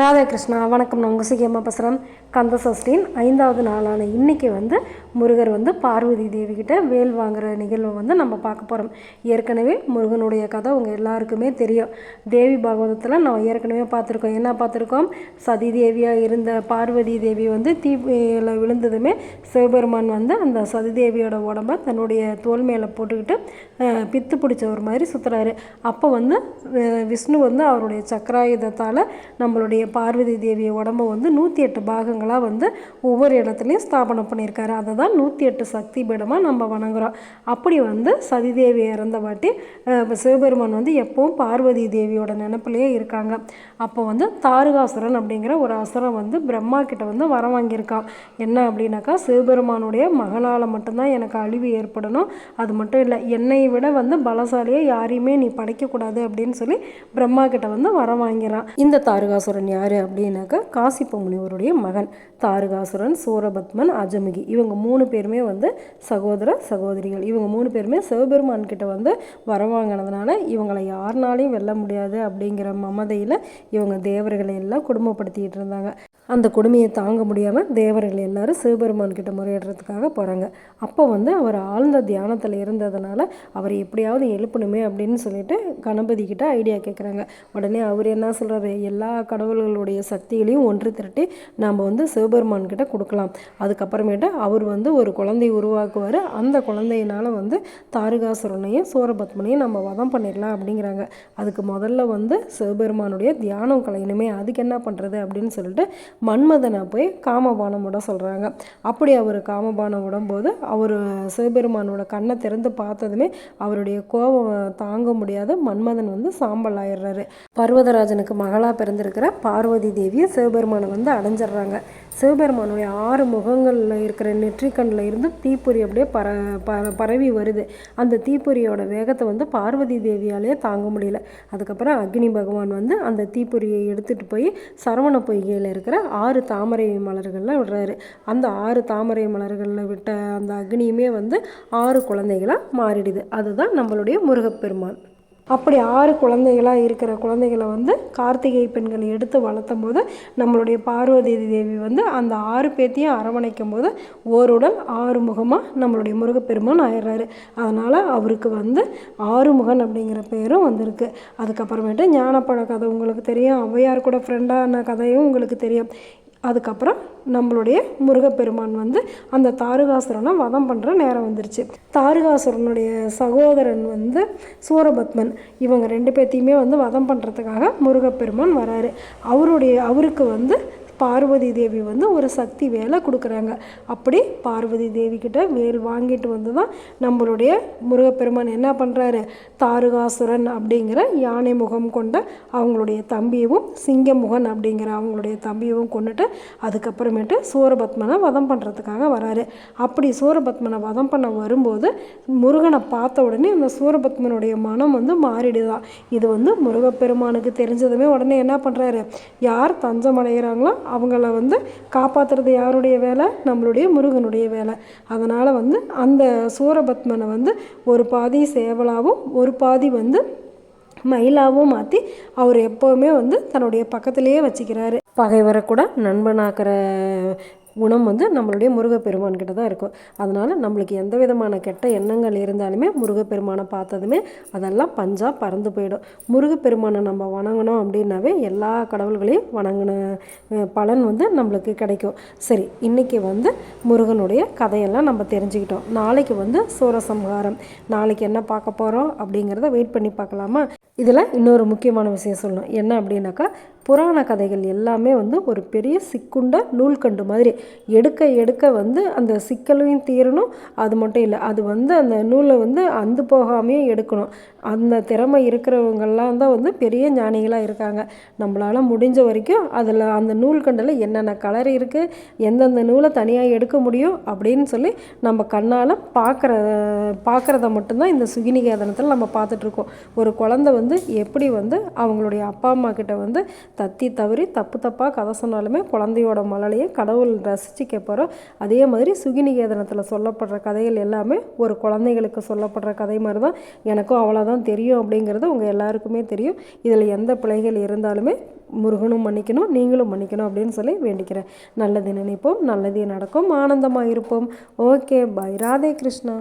ராதாகிருஷ்ணா வணக்கம். நான் உங்கள் சுகியம்மா பேசுகிறேன் கந்த சஷ்டின் ஐந்தாவது நாளான இன்னைக்கு வந்து முருகர் வந்து பார்வதி தேவி வேல் வாங்குகிற நிகழ்வை வந்து நம்ம பார்க்க போகிறோம் ஏற்கனவே முருகனுடைய கதை உங்கள் எல்லாருக்குமே தெரியும். தேவி பாகவதத்தில் நம்ம ஏற்கனவே பார்த்துருக்கோம். என்ன பார்த்துருக்கோம்? சதி தேவியாக இருந்த பார்வதி தேவி வந்து தீல விழுந்ததுமே சிவபெருமான் வந்து அந்த சதி தேவியோட உடம்ப தன்னுடைய தோல் மேலே போட்டுக்கிட்டு பித்து பிடிச்ச ஒரு மாதிரி சுற்றுறாரு அப்போ வந்து விஷ்ணு வந்து அவருடைய சக்கராயுதத்தால் நம்மளுடைய பார்வதி தேவியை உடம்ப வந்து நூற்றி எட்டு பாகங்களாக வந்து ஒவ்வொரு இடத்துலையும் ஸ்தாபனம் பண்ணியிருக்காரு. அதை தான் நூற்றி எட்டு சக்தி பீடமாக நம்ம வணங்குறோம். அப்படி வந்து சதிதேவி இறந்த வாட்டி சிவபெருமான் வந்து எப்பவும் பார்வதி தேவியோட நினப்பிலேயே இருக்காங்க. அப்போ வந்து தாருகாசுரன் அப்படிங்கிற ஒரு அசுரன் வந்து பிரம்மா கிட்ட வந்து வரம் வாங்கியிருக்கான். என்ன அப்படின்னாக்கா சிவபெருமானுடைய மகளால் மட்டும்தான் எனக்கு அழிவு ஏற்படணும். அது மட்டும் இல்லை என்னை விட வந்து பலசாலியாக யாரையுமே நீ படைக்கக்கூடாது அப்படின்னு சொல்லி பிரம்மா கிட்ட வந்து வரம் வாங்கிறான். இந்த தாருகாசுரன் யார் அப்படின்னாக்கா காசிப்ப முனிவருடைய மகன். தாருகாசுரன் சூரபத்மன் அஜமுகி. இவங்க மூணு மூணு பேருமே வந்து சகோதர சகோதரிகள். இவங்க மூணு பேருமே சிவபெருமான் கிட்ட வந்து வரவாங்கினதுனால இவங்களை யாருனாலையும் வெல்ல முடியாது அப்படிங்கிற மமதையில் இவங்க தேவர்களை எல்லாம் குடும்பப்படுத்திக்கிட்டு இருந்தாங்க. அந்த கொடுமையை தாங்க முடியாமல் தேவர்கள் எல்லாரும் சிவபெருமான் கிட்ட முறையிடுறதுக்காக போகிறாங்க அப்போ வந்து அவர் ஆழ்ந்த தியானத்தில் இருந்ததுனால அவர் எப்படியாவது எழுப்பணுமே அப்படின்னு சொல்லிட்டு கணபதி கிட்ட ஐடியா கேட்குறாங்க உடனே அவர் என்ன சொல்கிறாரு எல்லா கடவுள்களுடைய சக்திகளையும் ஒன்று திரட்டி நாம் வந்து சிவபெருமான் கிட்ட கொடுக்கலாம். அதுக்கப்புறமேட்டு அவர் வந்து ஒரு குழந்தை உருவாக்குவார். அந்த குழந்தையினால் வந்து தாருகாசுரனையும் சூரபத்மனையும் நம்ம வதம் பண்ணிடலாம் அப்படிங்கிறாங்க. அதுக்கு முதல்ல வந்து சிவபெருமானுடைய தியானம் கலையணுமே. அதுக்கு என்ன பண்ணுறது அப்படின்னு சொல்லிட்டு மன்மதனை போய் காமபானம் விட சொல்கிறாங்க அப்படி அவர் காமபானம் விடும்போது அவர் சிவபெருமானோட கண்ணை திறந்து பார்த்ததுமே அவருடைய கோபம் தாங்க முடியாத மன்மதன் வந்து சாம்பல் ஆயிடுறாரு. பர்வதராஜனுக்கு மகளாக பிறந்திருக்கிற பார்வதி தேவியை சிவபெருமானை வந்து அடைஞ்சிடுறாங்க. சிவபெருமானுடைய ஆறு முகங்களில் இருக்கிற நெற்றிக்கண்ணில் இருந்து தீப்பொறி அப்படியே பர பர- பரவி வருது. அந்த தீப்பொறியோட வேகத்தை வந்து பார்வதி தேவியாலே தாங்க முடியல. அதுக்கப்புறம் அக்னி பகவான் வந்து அந்த தீப்பொறியை எடுத்துகிட்டு போய் சரவண பொய்கையில் இருக்கிற ஆறு தாமரை மலர்களில் விடுறாரு. அந்த ஆறு தாமரை மலர்களில் விட்ட அந்த அக்னியுமே வந்து ஆறு குழந்தைகளாக மாறிடுது. அதுதான் நம்மளுடைய முருகப்பெருமான். அப்படி ஆறு குழந்தைகளாக இருக்கிற குழந்தைகளை வந்து கார்த்திகை பெண்கள் எடுத்து வளர்த்தும் போது நம்மளுடைய பார்வதி தேவி வந்து அந்த ஆறு பேத்தையும் அரவணைக்கும் போது ஓருடல் ஆறு முகமாக நம்மளுடைய முருகப்பெருமான் ஆயிடுறாரு. அதனால் அவருக்கு வந்து ஆறுமுகன் அப்படிங்கிற பேரும் வந்திருக்கு. அதுக்கப்புறமேட்டு ஞானப்பழ கதை உங்களுக்கு தெரியும். ஔவையார் கூட ஃப்ரெண்டான கதையும் உங்களுக்கு தெரியும். அதுக்கப்புறம் நம்மளுடைய முருகப்பெருமான் வந்து அந்த தாருகாசுரனை வதம் பண்ணுற நேரம் வந்துருச்சு. தாருகாசுரனுடைய சகோதரன் வந்து சூரபத்மன். இவங்க ரெண்டு பேர்த்தையுமே வந்து வதம் பண்ணுறதுக்காக முருகப்பெருமான் வராரு. அவருடைய அவருக்கு வந்து பார்வதி தேவி வந்து ஒரு சக்தி வேலை கொடுக்குறாங்க. அப்படி பார்வதி தேவி வேல் வாங்கிட்டு வந்து தான் நம்மளுடைய முருகப்பெருமான் என்ன பண்ணுறாரு தாருகாசுரன் அப்படிங்கிற யானை முகம் கொண்ட அவங்களுடைய தம்பியவும் சிங்கமுகன் அப்படிங்கிற அவங்களுடைய தம்பியவும் கொண்டுட்டு அதுக்கப்புறமேட்டு சூரபத்மனை வதம் பண்ணுறதுக்காக வராரு. அப்படி சூரபத்மனை வதம் பண்ண வரும்போது முருகனை பார்த்த உடனே அந்த சூரபத்மனுடைய மனம் வந்து மாறிடுதான் இது வந்து முருகப்பெருமானுக்கு தெரிஞ்சதுமே உடனே என்ன பண்ணுறாரு யார் தஞ்சம் அடைகிறாங்களோ அவங்கள வந்து காப்பாற்றுறது யாருடைய வேலை? நம்மளுடைய முருகனுடைய வேலை. அதனால் வந்து அந்த சூரபத்மனை வந்து ஒரு பாதி சேவலாவும் ஒரு பாதி வந்து மயிலாவும் மாற்றி அவர் எப்போவுமே வந்து தன்னுடைய பக்கத்திலேயே வச்சுக்கிறாரு. பகைவரை கூட நண்பனாக்கிற குணம் வந்து நம்மளுடைய முருகப்பெருமான் கிட்ட தான் இருக்கும். அதனால் நம்மளுக்கு எந்த விதமான கெட்ட எண்ணங்கள் இருந்தாலுமே முருகப்பெருமானை பார்த்ததுமே அதெல்லாம் பஞ்சாக பறந்து போயிடும். முருகப்பெருமானை நம்ம வணங்கினோம் அப்படின்னாவே எல்லா கடவுள்களையும் வணங்கின பலன் வந்து நம்மளுக்கு கிடைக்கும். சரி இன்றைக்கி வந்து முருகனுடைய கதையெல்லாம் நம்ம தெரிஞ்சுக்கிட்டோம். நாளைக்கு வந்து சூரசம்ஹாரம். நாளைக்கு என்ன பார்க்க போகிறோம் அப்படிங்கிறத வெயிட் பண்ணி பார்க்கலாமா? இதில் இன்னொரு முக்கியமான விஷயம் சொல்லணும். என்ன அப்படின்னாக்கா புராண கதைகள் எல்லாமே வந்து ஒரு பெரிய சிக்குண்ட நூல்கண்டு மாதிரி. எடுக்க எடுக்க வந்து அந்த சிக்கலையும் தீரணும். அது மட்டும் இல்லை அது வந்து அந்த நூலை வந்து அந்து போகாமையே எடுக்கணும். அந்த திறமை இருக்கிறவங்கெல்லாம் தான் வந்து பெரிய ஞானிகளாக இருக்காங்க. நம்மளால் முடிஞ்ச வரைக்கும் அதில் அந்த நூல்கண்டில் என்னென்ன கலர் இருக்குது எந்தெந்த நூலை தனியாக எடுக்க முடியும் அப்படின்னு சொல்லி நம்ம கண்ணால் பார்க்குற பார்க்குறத மட்டும்தான் இந்த சுகினிகேதனத்தில் நம்ம பார்த்துட்ருக்கோம் ஒரு குழந்தை வந்து எப்படி வந்து அவங்களுடைய அப்பா அம்மா கிட்ட வந்து தத்தி தவறி தப்பு தப்பாக கதை சொன்னாலுமே குழந்தையோட மழலையை கடவுள் ரசித்து கேட்பாரோ அதே மாதிரி சுகினிகேதனத்தில் சொல்லப்படுற கதைகள் எல்லாமே ஒரு குழந்தைகளுக்கு சொல்லப்படுற கதை மாதிரி தான் எனக்கும் அவ்வளோதான் தெரியும் அப்படிங்கிறது உங்கள் எல்லாருக்குமே தெரியும். இதில் எந்த பிழைகள் இருந்தாலுமே முருகனும் மன்னிக்கணும் நீங்களும் மன்னிக்கணும் அப்படின்னு சொல்லி வேண்டிக்கிறேன். நல்லது நினைப்போம் நல்லதே நடக்கும் ஆனந்தமாக இருப்போம். Okay bye Radhe Krishna.